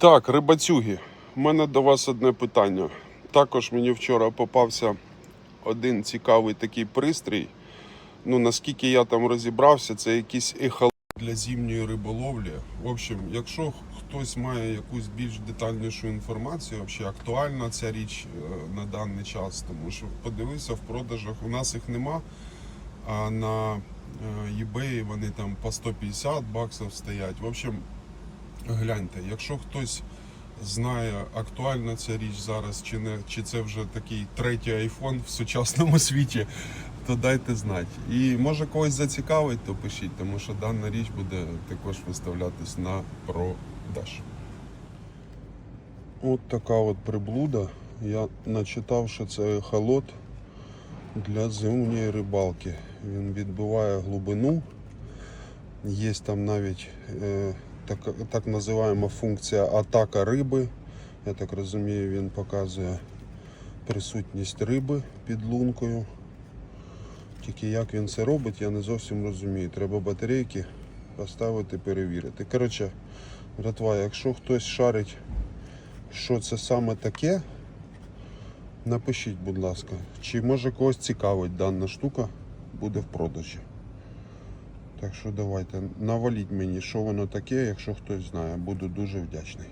Так, рибацюги, у мене до вас одне питання. Також мені вчора попався один цікавий такий пристрій. Ну, наскільки я там розібрався, це якийсь ехолот для зимньої риболовлі. В общем, якщо хтось має якусь більш детальнішу інформацію, взагалі актуальна ця річ е, на даний час, тому що подивився в продажах, у нас їх нема, а на е, eBay вони там по 150 баксів стоять. В общем, гляньте, якщо хтось знає, актуальна ця річ зараз, чи не, чи це вже такий третій айфон в сучасному світі, то дайте знати. І може когось зацікавить, то пишіть, тому що дана річ буде також виставлятись на продаж. От така от приблуда. Я начитав, що це холод для зимньої рибалки. Він відбиває глибину. Є там навіть е, так, так називаємо функція атака риби. Я так розумію, він показує присутність риби під лункою. Тільки як він це робить, я не зовсім розумію. Треба батарейки поставити, перевірити. Коротше, братва, якщо хтось шарить, що це саме таке, напишіть, будь ласка, чи може когось цікавить дана штука, буде в продажі. Так що давайте наваліть мені, що воно таке, якщо хтось знає, буду дуже вдячний.